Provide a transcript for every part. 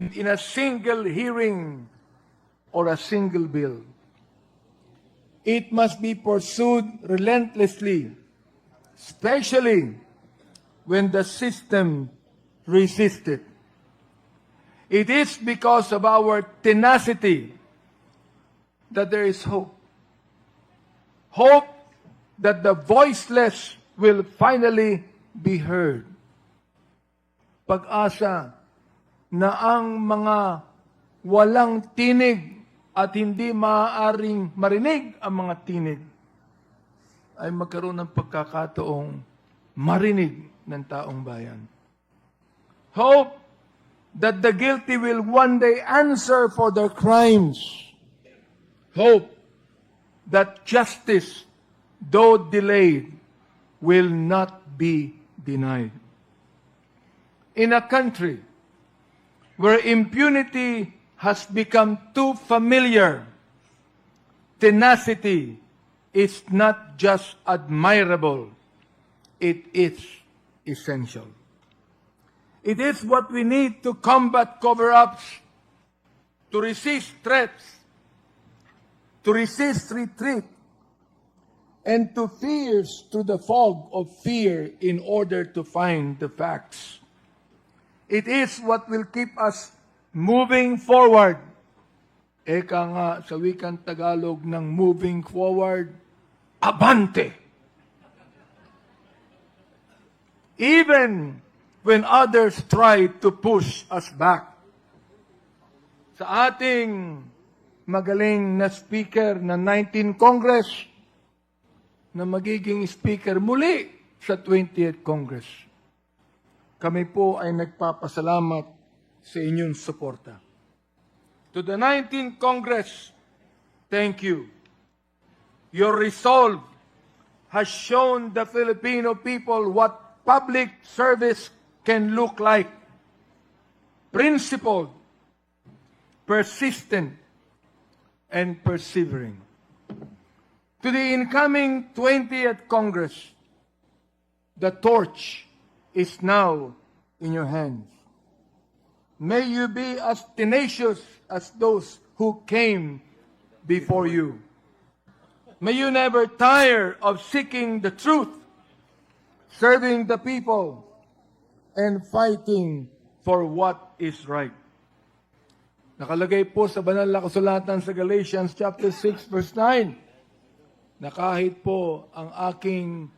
in a single hearing or a single bill. It must be pursued relentlessly, especially when the system resists it. It is because of our tenacity that there is hope. Hope that the voiceless will finally be heard. Pag-asa na ang mga walang tinig at hindi maaaring marinig ang mga tinig ay magkaroon ng pagkakataong marinig ng taong bayan. Hope that the guilty will one day answer for their crimes. Hope that justice, though delayed, will not be denied. In a country where impunity has become too familiar, tenacity is not just admirable, it is essential. It is what we need to combat cover ups, to resist threats, to resist retreat, and to pierce through the fog of fear in order to find the facts. It is what will keep us moving forward. Eka nga sa wikang Tagalog ng moving forward, abante. Even when others try to push us back. Sa ating magaling na speaker na 19 Congress, na magiging speaker muli sa 20th Congress. Kami po ay nagpapasalamat sa inyong suporta. To the 19th Congress, thank you. Your resolve has shown the Filipino people what public service can look like. Principled, persistent, and persevering. To the incoming 20th Congress, the torch is now in your hands. May you be as tenacious as those who came before you. May you never tire of seeking the truth, serving the people, and fighting for what is right. Nakalagay po sa banal na kasulatan sa Galatians chapter 6 verse 9 na kahit po ang aking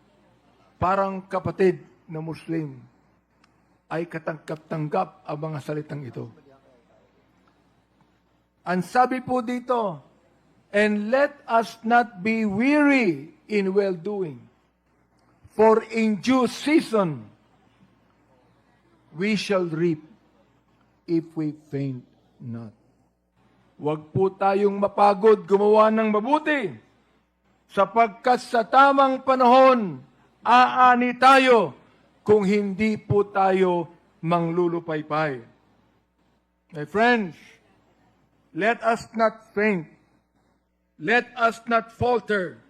parang kapatid na Muslim ay katanggap-tanggap ang mga salitang ito. Ang sabi po dito, And let us not be weary in well-doing, for in due season we shall reap if we faint not. Huwag po tayong mapagod gumawa ng mabuti, sapagkat sa tamang panahon, aani tayo kung hindi po tayo manglulupaypay. My friends, let us not faint. Let us not falter.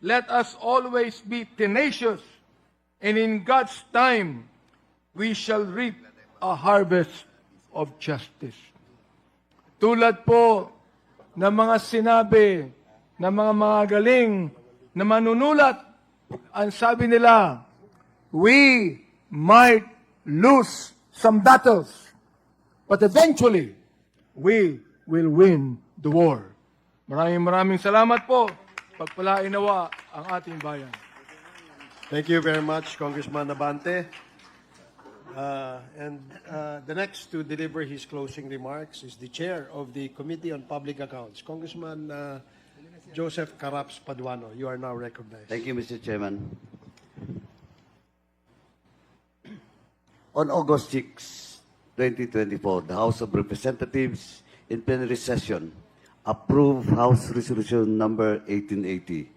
Let us always be tenacious. And in God's time, we shall reap a harvest of justice. Tulad po ng mga sinabi ng mga mga galing na manunulat, ang sabi nila, we might lose some battles, but eventually, we will win the war. Maraming maraming salamat po. Pagpalain nawa ang ating bayan. Thank you very much, Congressman Abante. Uh, and uh, the next to deliver his closing remarks is the chair of the Committee on Public Accounts, Congressman uh, Joseph Caraps Paduano. You are now recognized. Thank you, Mr. Chairman. On August 6, 2024, the House of Representatives in plenary session approved House Resolution Number 1880,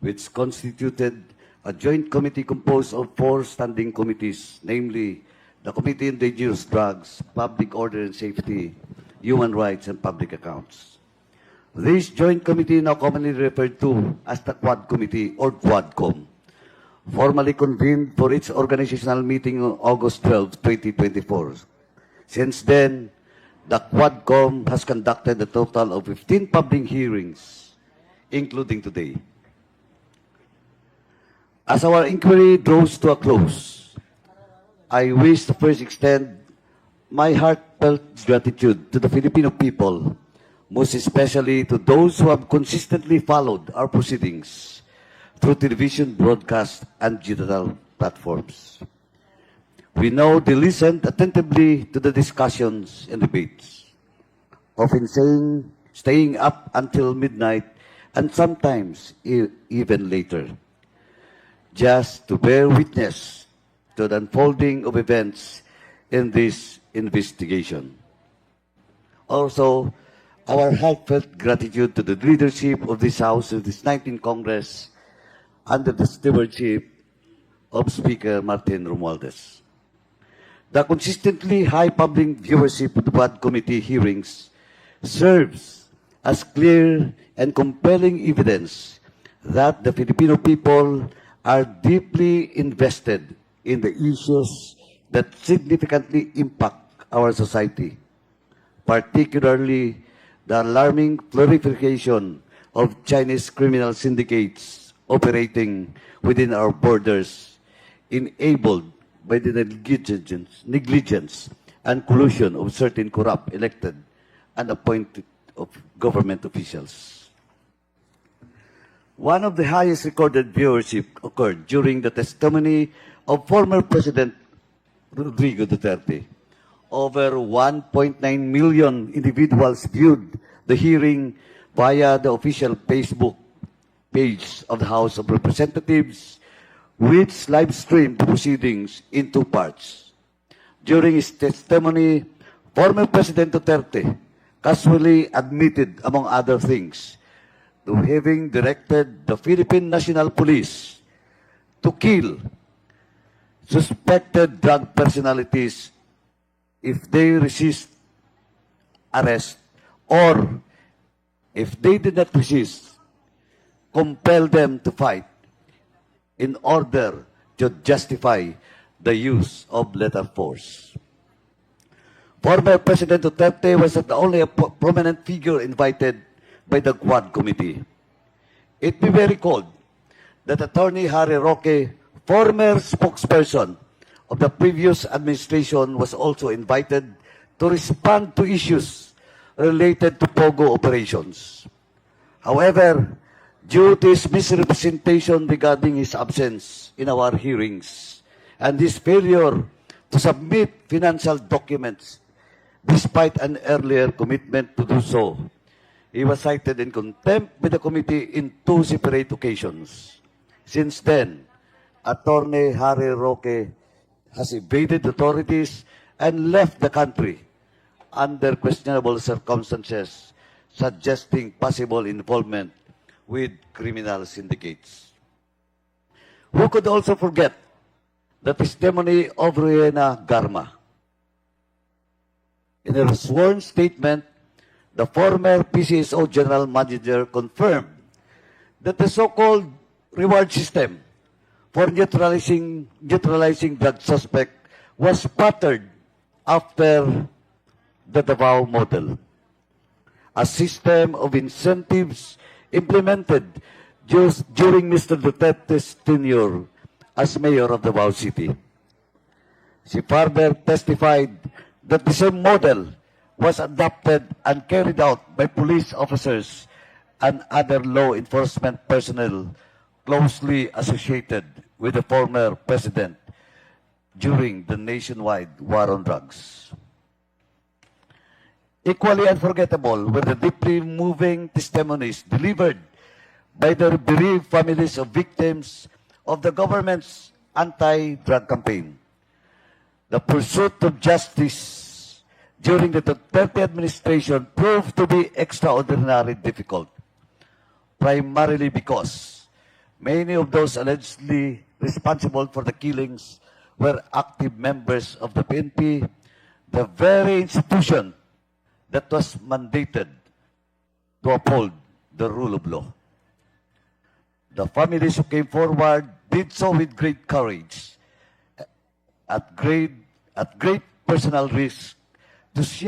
which constituted a joint committee composed of four standing committees, namely the Committee on Dangerous Drugs, Public Order and Safety, Human Rights, and Public Accounts. This joint committee, now commonly referred to as the Quad Committee or Quadcom, formally convened for its organizational meeting on August 12, 2024. Since then, the Quadcom has conducted a total of 15 public hearings, including today. As our inquiry draws to a close, I wish to first extend my heartfelt gratitude to the Filipino people, most especially to those who have consistently followed our proceedings through television broadcast and digital platforms. We know they listened attentively to the discussions and debates, often saying, staying up until midnight and sometimes e- even later, just to bear witness to the unfolding of events in this investigation. Also, our heartfelt gratitude to the leadership of this House of this 19th Congress under the stewardship of Speaker Martin Romualdez. The consistently high public viewership of the Quad Committee hearings serves as clear and compelling evidence that the Filipino people are deeply invested in the issues that significantly impact our society, particularly the alarming proliferation of Chinese criminal syndicates operating within our borders, enabled by the negligence, negligence and collusion of certain corrupt elected and appointed of government officials. One of the highest recorded viewership occurred during the testimony of former President Rodrigo Duterte. Over 1.9 million individuals viewed the hearing via the official Facebook page of the House of Representatives, which live streamed the proceedings in two parts. During his testimony, former President Duterte casually admitted, among other things, to having directed the Philippine National Police to kill suspected drug personalities if they resist arrest or if they did not resist, compel them to fight in order to justify the use of lethal force. Former President Duterte was not only prominent figure invited by the Quad Committee. It may be recalled that Attorney Harry Roque, former spokesperson of the previous administration, was also invited to respond to issues related to POGO operations. However, due to his misrepresentation regarding his absence in our hearings and his failure to submit financial documents despite an earlier commitment to do so, he was cited in contempt by the committee in two separate occasions. Since then, Attorney Harry Roque has evaded authorities and left the country under questionable circumstances, suggesting possible involvement with criminal syndicates. Who could also forget the testimony of Rihanna Garma? In a sworn statement, the former PCSO general manager confirmed that the so-called reward system for neutralizing, neutralizing drug suspect was patterned after the Davao model, a system of incentives implemented just during Mr. Duterte's tenure as mayor of Davao City. She further testified that the same model was adopted and carried out by police officers and other law enforcement personnel closely associated with the former president during the nationwide war on drugs. Equally unforgettable were the deeply moving testimonies delivered by the bereaved families of victims of the government's anti-drug campaign. The pursuit of justice during the Duterte administration proved to be extraordinarily difficult, primarily because many of those allegedly responsible for the killings were active members of the PNP, the very institution that was mandated to uphold the rule of law. The families who came forward did so with great courage, at great, at great personal risk to share